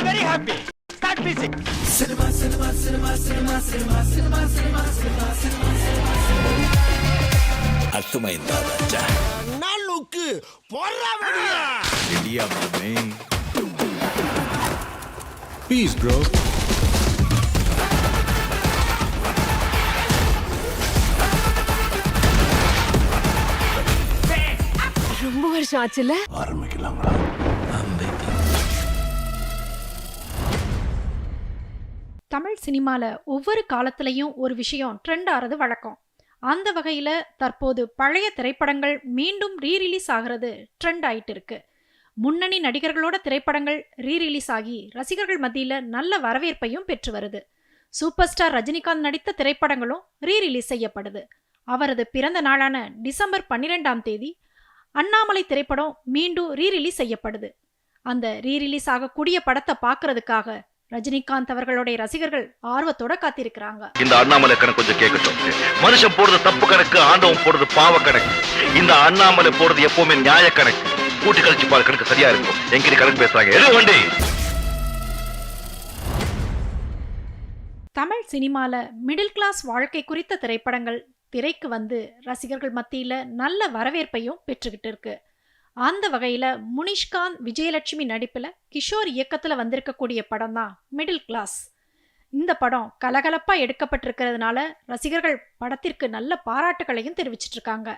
ஐ very happy start PC cinema cinema cinema cinema cinema cinema cinema cinema cinema cinema அத்துமைந்தா ராஜா நாளுக்கு பொறாமையா India மாமே. Piece bro ரொம்ப வருஷம் ஆச்சுல ஆரம்பிக்கலாம்டா. தமிழ் சினிமாவில் ஒவ்வொரு காலத்திலையும் ஒரு விஷயம் ட்ரெண்ட் ஆகிறது வழக்கம். அந்த வகையில் தற்போது பழைய திரைப்படங்கள் மீண்டும் ரீ ரிலீஸ் ஆகிறது ட்ரெண்ட் ஆயிட்டு இருக்கு. முன்னணி நடிகர்களோட திரைப்படங்கள் ரீ ரிலீஸ் ஆகி ரசிகர்கள் மத்தியில் நல்ல வரவேற்பையும் பெற்று வருது. சூப்பர் ஸ்டார் ரஜினிகாந்த் நடித்த திரைப்படங்களும் ரீ ரிலீஸ் செய்யப்படுது. அவரது பிறந்த நாளான டிசம்பர் பன்னிரெண்டாம் தேதி அண்ணாமலை திரைப்படம் மீண்டும் ரீ ரிலீஸ் செய்யப்படுது. அந்த ரீ ரிலீஸ் ஆகக்கூடிய படத்தை பார்க்கறதுக்காக ரஜினிகாந்த் அவர்களுடைய ரசிகர்கள் ஆர்வத்தோட காத்திருக்கிறாங்க. இந்த அண்ணாமலை கணக்கு கொஞ்சம் கேட்கட்டும். மனுஷன் போடுறது தப்பு கணக்கு ஆண்டவன் போடுறது பாவ கணக்கு. இந்த அண்ணாமலை போடுறது எப்பவுமே நியாய கணக்கு. கூட்டி கழிச்சு பாரு கணக்கு சரியா இருக்கும். எங்கிட்ட கணக்கு பேசுறாங்க. தமிழ் சினிமால மிடில் கிளாஸ் வாழ்க்கை குறித்த திரைப்படங்கள் திரைக்கு வந்து ரசிகர்கள் மத்தியில நல்ல வரவேற்பையும் பெற்றுக்கிட்டு இருக்கு. அந்த வகையில் முனிஷ்காந்த் விஜயலட்சுமி நடிப்புல கிஷோர் இயக்கத்தில் வந்திருக்கக்கூடிய படம் தான் மிடில் கிளாஸ். இந்த படம் கலகலப்பா எடுக்கப்பட்டிருக்கிறதுனால ரசிகர்கள் படத்திற்கு நல்ல பாராட்டுகளையும் தெரிவிச்சிட்டு இருக்காங்க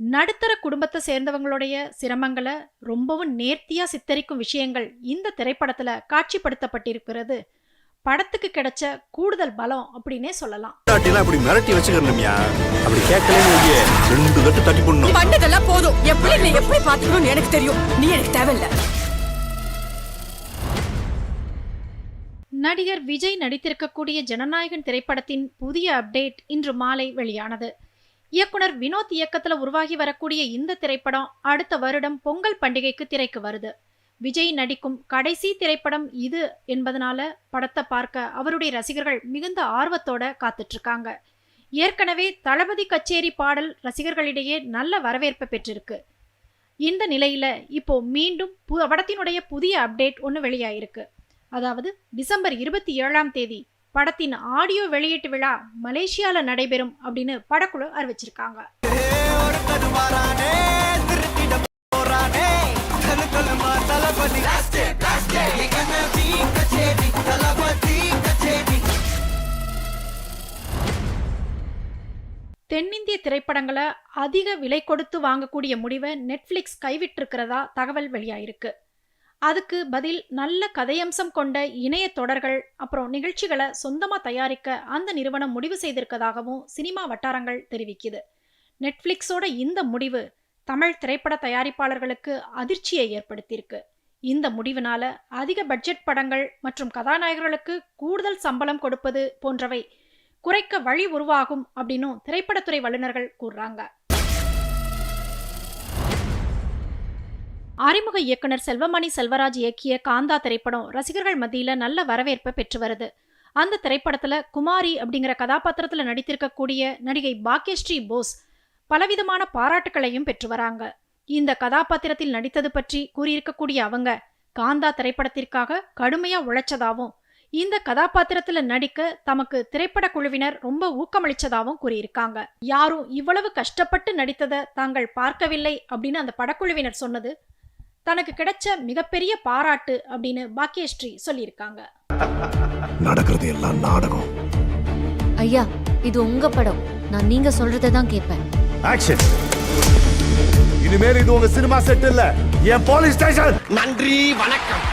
நடுத்தர குடும்பத்தை சேர்ந்தவங்களுடைய சிரமங்களை ரொம்பவும் நேர்த்தியா சித்தரிக்கும் விஷயங்கள் இந்த திரைப்படத்துல காட்சிப்படுத்தப்பட்டிருக்கிறது. படத்துக்கு கிடைச்ச கூடுதல் பலம் அப்படின்னே சொல்லலாம். இப்படி மிரட்டி வச்சுக்கணும்யா. அப்படி கேட்கலன்னு ரெண்டு கட்டு தட்டி போடணும். பண்ணதெல்லாம் போதும். எப்படி நீ எப்படி பாத்துக்கணும்னு எனக்கு தெரியும். நீ எனக்கு தேவையில்ல. நடிகர் விஜய் நடித்திருக்கக்கூடிய ஜனநாயகன் திரைப்படத்தின் புதிய அப்டேட் இன்று மாலை வெளியானது. இயக்குனர் வினோத் இயக்கத்துல உருவாகி வரக்கூடிய இந்த திரைப்படம் அடுத்த வருடம் பொங்கல் பண்டிகைக்கு திரைக்கு வருது. விஜய் நடிக்கும் கடைசி திரைப்படம் இது என்பதனால படத்தை பார்க்க அவருடைய ரசிகர்கள் மிகுந்த ஆர்வத்தோட காத்துட்ருக்காங்க. ஏற்கனவே தளபதி கச்சேரி பாடல் ரசிகர்களிடையே நல்ல வரவேற்பை பெற்றிருக்கு. இந்த நிலையில் இப்போ மீண்டும் பு- படத்தினுடைய புதிய அப்டேட் ஒன்று வெளியாயிருக்கு. அதாவது டிசம்பர் இருபத்தி ஏழாம் தேதி படத்தின் ஆடியோ வெளியீட்டு விழா மலேசியாவில் நடைபெறும் அப்படின்னு படக்குழு அறிவிச்சிருக்காங்க. தென்னிந்திய திரைப்படங்களை அதிக விலை கொடுத்து வாங்கக்கூடிய முடிவை நெட்ஃப்ளிக்ஸ் கைவிட்டிருக்கிறதா தகவல் வெளியாயிருக்கு. அதுக்கு பதில் நல்ல கதையம்சம் கொண்ட இணைய தொடர்கள் அப்புறம் நிகழ்ச்சிகளை சொந்தமாக தயாரிக்க அந்த நிறுவனம் முடிவு செய்திருக்கதாகவும் சினிமா வட்டாரங்கள் தெரிவிக்குது. நெட்ஃப்ளிக்ஸோட இந்த முடிவு தமிழ் திரைப்பட தயாரிப்பாளர்களுக்கு அதிர்ச்சியை ஏற்படுத்தியிருக்கு. இந்த முடிவினால அதிக பட்ஜெட் படங்கள் மற்றும் கதாநாயகர்களுக்கு கூடுதல் சம்பளம் கொடுப்பது போன்றவை குறைக்க வழி உருவாகும் அப்படின்னு திரைப்படத்துறை வல்லுநர்கள் கூறுறாங்க. அறிமுக இயக்குனர் செல்வமணி செல்வராஜ் இயக்கிய காந்தா திரைப்படம் ரசிகர்கள் மத்தியில நல்ல வரவேற்பை பெற்று வருது. அந்த திரைப்படத்துல குமாரி அப்படிங்கிற கதாபாத்திரத்துல நடித்திருக்கக்கூடிய நடிகை பாக்யஸ்ரீ போஸ் பலவிதமான பாராட்டுகளையும் பெற்று வராங்க. இந்த கதாபாத்திரத்தில் நடித்தது பற்றி கூறியிருக்கக்கூடிய அவங்க காந்தா திரைப்படத்திற்காக கடுமையா உழைச்சதாவும் இந்த கதாபாத்திரத்துல நடிக்க தமக்கு திரைப்பட குழுவினர் ரொம்ப ஊக்கமளிச்சதாகவும் கூறியிருக்காங்க. யாரும் இவ்வளவு கஷ்டப்பட்டு நடித்ததை தாங்கள் பார்க்கவில்லை அப்படின்னு அந்த படக்குழுவினர் சொன்னது தனக்கு கிடைச்ச மிகப்பெரிய பாராட்டு அப்படின்னு பாக்கியஸ்ரீ சொல்லியிருக்காங்க. நடக்கிறது எல்லாம் நாடகம். ஐயா இது உங்க படம். நான் நீங்க சொல்றதை தான் கேட்பேன். ஆக்ஷன் இனிமேல் இது உங்க சினிமா செட் இல்ல. என் போலீஸ் ஸ்டேஷன் நன்றி வணக்கம்.